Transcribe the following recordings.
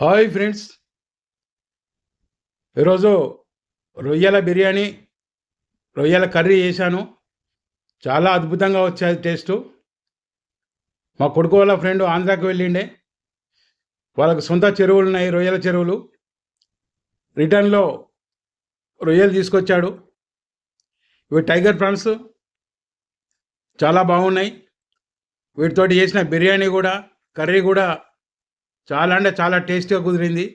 Hi friends. ఈరోజు రొయ్యల బిర్యానీ రొయ్యల కర్రీ చేశాను. చాలా అద్భుతంగా వచ్చాయి టేస్టు మా కొడుకు వాళ్ళ ఫ్రెండ్ ఆంధ్రాకి వెళ్ళిండే. వాళ్ళకు సొంత చెరువులు ఉన్నాయి రొయ్యల చెరువులు. రిటర్న్లో రొయ్యలు తీసుకొచ్చాడు. ఇవి టైగర్ ప్రాన్స్ చాలా బాగున్నాయి. వీటితోటి చేసిన బిర్యానీ కూడా కర్రీ కూడా చాలా అంటే చాలా టేస్టీగా కుదిరింది.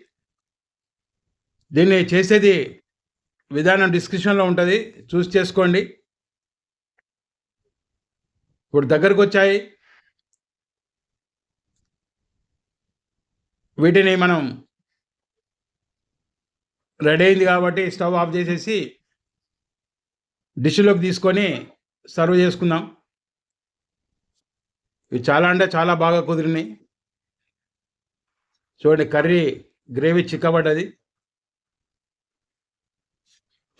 దీన్ని చేసేది విధానం డిస్క్రిప్షన్లో ఉంటుంది. చూసి చేసుకోండి. ఇప్పుడు దగ్గరకు వచ్చాయి. వీటిని మనం రెడీ అయింది కాబట్టి స్టవ్ ఆఫ్ చేసేసి డిష్లోకి తీసుకొని సర్వ్ చేసుకుందాం. ఇవి చాలా అంటే చాలా బాగా కుదిరినాయి. చూడండి కర్రీ గ్రేవీ చిక్కబడ్డది.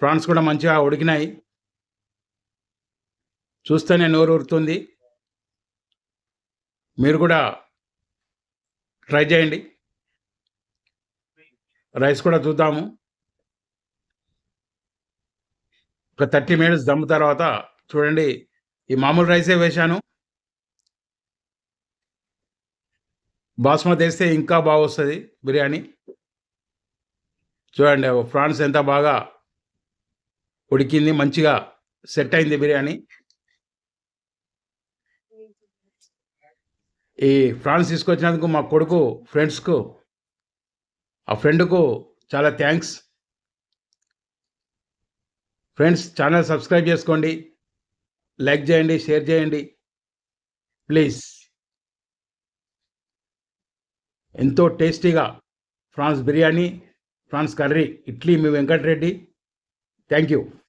ప్రాన్స్ కూడా మంచిగా ఉడికినాయి. చూస్తేనే నోరు ఊరుతుంది. మీరు కూడా ట్రై చేయండి. రైస్ కూడా చూద్దాము. ఒక థర్టీ మినిట్స్ దమ్ము తర్వాత చూడండి ఈ మామూలు రైసే వేశాను. బాస్మతి వేస్తే ఇంకా బాగా వస్తుంది బిర్యానీ. చూడండి ఫ్రాన్స్ ఎంత బాగా ఉడికింది మంచిగా సెట్ అయింది బిర్యానీ. ఈ ఫ్రాన్స్ తీసుకొచ్చినందుకు మా కొడుకు ఫ్రెండ్స్కు ఆ ఫ్రెండ్కు చాలా థ్యాంక్స్. ఫ్రెండ్స్ ఛానల్ సబ్స్క్రైబ్ చేసుకోండి లైక్ చేయండి షేర్ చేయండి. ప్లీజ్. ఎంతో టేస్టీగా prawns biryani prawns curry idli me Venkatareddy. Thank you.